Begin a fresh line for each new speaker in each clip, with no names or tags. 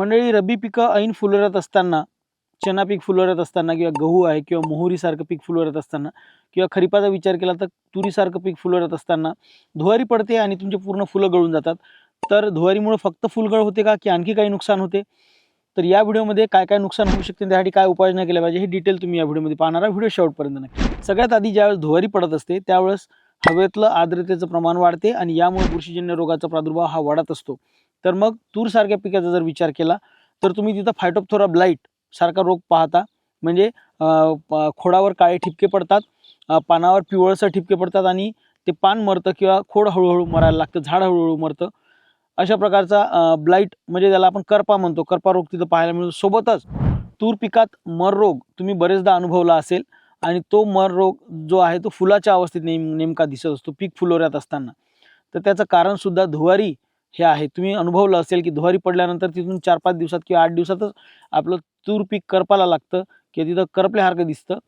मंडळी रब्बी पिकं ऐन फुलरत असताना चना पीक फुलवत असताना किंवा गहू आहे किंवा मोहरीसारखं पीक फुलवत असताना किंवा खरीपाचा विचार केला तर तुरीसारखं पीक फुलवत असताना धुवारी पडते आणि तुमचे पूर्ण फुलं गळून जातात. तर धुवारीमुळे फक्त फुलगळ होते का? की आणखी काही नुकसान होते? तर या व्हिडिओमध्ये काय काय नुकसान होऊ शकते? त्यासाठी काय उपाययोजना केल्या पाहिजे? हे डिटेल तुम्ही या व्हिडिओमध्ये पाहणार व्हिडिओ शेवटपर्यंत नक्की सगळ्यात आधी ज्यावेळेस धुवारी पडत असते त्यावेळेस हवेतलं आर्द्रतेचं प्रमाण वाढते आणि यामुळे बुरशीजन्य रोगाचा प्रादुर्भाव हा वाढत असतो. तर मग तूरसारख्या पिकाचा जर विचार केला तर तुम्ही तिथं फायटोपथोरा ब्लाईट सारखा रोग पाहता. म्हणजे प- खोडावर काळे ठिपके पडतात पानावर पिवळसर ठिपके पडतात आणि ते पान मरतं किंवा खोड हळूहळू मरायला लागतं झाड हळूहळू मरतं. अशा प्रकारचा ब्लाईट म्हणजे ज्याला आपण करपा म्हणतो करपा रोग तिथं पाहायला मिळतो. सोबतच तूर पिकात मर रोग तुम्ही बरेचदा अनुभवला असेल आणि तो मर रोग जो आहे तो फुलाच्या अवस्थेत नेम नेमका दिसत असतो पीक फुलोऱ्यात असताना. तर त्याचं कारणसुद्धा धुवारी हे आहे. तुम्ही अनुभवलं असेल की धुवारी पडल्यानंतर तिथून चार पाच दिवसात किंवा आठ दिवसातच आपलं तूर पीक करपाला लागतं किंवा तिथं करपल्यासारखं दिसतं.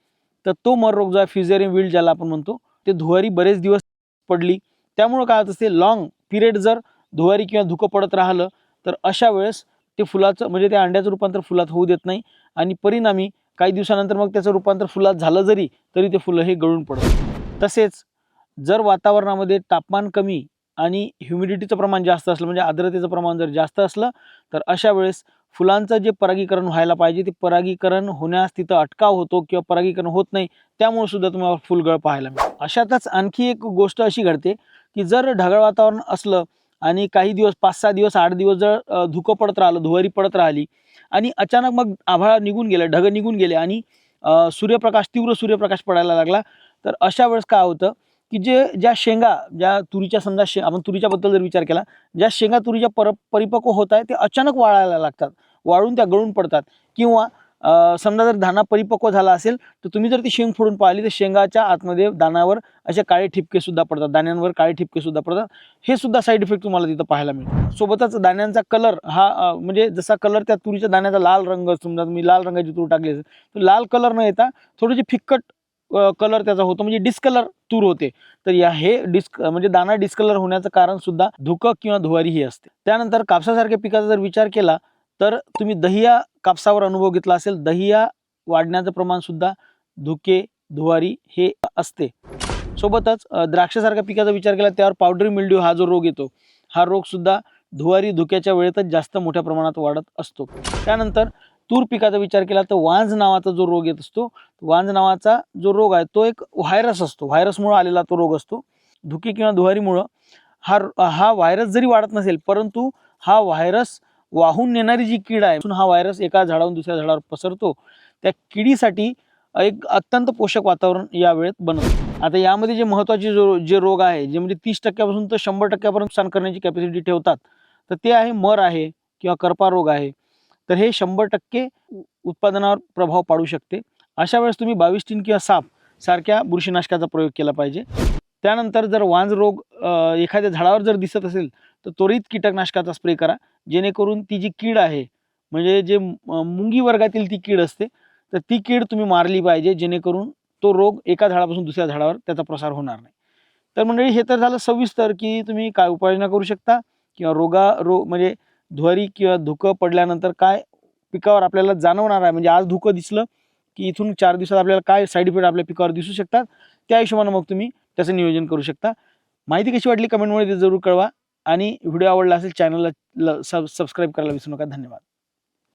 तर तो मर रोग जो आहे फ्युजेरियम विल्ड ज्याला आपण म्हणतो ते धुवारी बरेच दिवस पडली. त्यामुळं काय होत असते लॉंग पिरियड जर धुवारी किंवा धुकं पडत राहिलं तर अशा वेळेस ते फुलाचं म्हणजे त्या अंड्याचं रूपांतर फुलात होऊ देत नाही. आणि परिणामी काही दिवसानंतर मग त्याचं रूपांतर फुलात झालं जरी तरी ते फुलं हे गळून पडतं तसेच जर वातावरणामध्ये तापमान कमी आणि ह्युमिडिटीचं प्रमाण जास्त असलं म्हणजे आर्द्रतेचं प्रमाण जर जास्त असलं तर अशा वेळेस फुलांचं जे परागीकरण व्हायला पाहिजे ते परागीकरण होण्यास तिथं अटकाव होतो किंवा परागीकरण होत नाही त्यामुळे सुद्धा तुम्हाला फुलगळ पाहायला मिळतं. अशातच आणखी एक गोष्ट अशी घडते की जर ढगाळ वातावरण असलं आणि काही दिवस पाच सहा दिवस आठ दिवस जर धुकं पडत राहिलं धुवारी पडत राहिली आणि अचानक मग आभाळा निघून गेलं ढग निघून गेले आणि सूर्यप्रकाश तीव्र सूर्यप्रकाश पडायला लागला तर अशा वेळेस काय होतं की जे ज्या शेंगा ज्या तुरीच्या समजा शे आपण तुरीच्याबद्दल जर विचार केला ज्या शेंगा तुरीच्या पर परिपक्व होत आहे ते अचानक वाळायला लागतात. वाळून त्या गळून पडतात. किंवा समजा जर दाना परिपक्व झाला असेल तर तुम्ही जर ती शेंग फोडून पाहिली तर शेंगाच्या आतमध्ये दाण्यावर असे काळे ठिपके सुद्धा पडतात. दाण्यांवर काळे ठिपके सुद्धा पडतात. हे सुद्धा साईड इफेक्ट तुम्हाला तिथं पाहायला मिळतो सोबतच दाण्यांचा कलर हा म्हणजे जसा कलर त्या तुरीच्या दाण्याचा लाल रंग समजा तुम्ही लाल रंगाची तूर टाकली असेल तर लाल कलर न येता थोडीशी फिक्कट कलर त्याचा होतो म्हणजे डिस्कलर तूर होते. तर या हे डिस्क म्हणजे दाना डिस्कलर होण्याचं कारण सुद्धा धुकं किंवा धुवारी ही असते. त्यानंतर कापसासारख्या पिकाचा जर विचार केला तर तुम्ही दहिया कापसावर अनुभव घेतला असेल दहिया वाढण्याचं प्रमाण सुद्धा धुके धुवारी हे असते. सोबतच द्राक्षासारख्या पिकाचा विचार केला त्यावर पावडरी मिल्ड्यू हा जो रोग येतो हा रोग सुद्धा धुवारी धुक्याच्या वेळेतच जास्त मोठ्या प्रमाणात वाढत असतो. त्यानंतर तूर पिकाचा विचार केला तर वांज नावाचा जो रोग येत असतो वांज नावाचा जो रोग आहे तो एक व्हायरस असतो. व्हायरसमुळं आलेला तो रोग असतो. धुकी किंवा धुवारीमुळं हा हा व्हायरस जरी वाढत नसेल परंतु हा व्हायरस वाहून नेणारी जी कीड आहे हा व्हायरस एका झाडावरून दुसऱ्या झाडावर पसरतो. त्या किडीसाठी एक अत्यंत पोषक वातावरण या वेळेत बनवतं आता यामध्ये जे महत्त्वाचे जो जे रोग आहे जे म्हणजे तीस टक्क्यापासून तर शंभर टक्क्यापर्यंत नुकसान करण्याची कॅपॅसिटी ठेवतात तर ते आहे मर आहे किंवा करपा रोग आहे. तर हे शंभर टक्के उत्पादनावर प्रभाव पाडू शकते. अशा वेळेस तुम्ही बावीस टीन किंवा साप सारख्या बुरशीनाशकाचा प्रयोग केला पाहिजे. त्यानंतर जर वांज रोग एखाद्या झाडावर जर दिसत असेल तर त्वरित कीटकनाशकाचा स्प्रे करा. जेणेकरून ती जी कीड आहे म्हणजे जे मुंगी वर्गातील ती कीड असते तर ती कीड तुम्ही मारली पाहिजे जेणेकरून तो रोग एका झाडापासून दुसऱ्या झाडावर त्याचा प्रसार होणार नाही. तर मंडळी हे तर झालं सविस्तर की तुम्ही काय उपाययोजना करू शकता किंवा रोगा रो म्हणजे ध्वरी किंवा धुकं पडल्यानंतर काय पिकावर आपल्याला जाणवणार आहे? म्हणजे आज धुकं दिसलं की इथून चार दिवसात आपल्याला काय साईड इफेक्ट आपल्या पिकावर दिसू शकतात? त्या हिशोबानं मग तुम्ही त्याचं नियोजन करू शकता. माहिती कशी वाटली कमेंटमध्ये जरूर कळवा आणि व्हिडिओ आवडला असेल चॅनलला सबस्क्राईब करायला विसरू नका. धन्यवाद.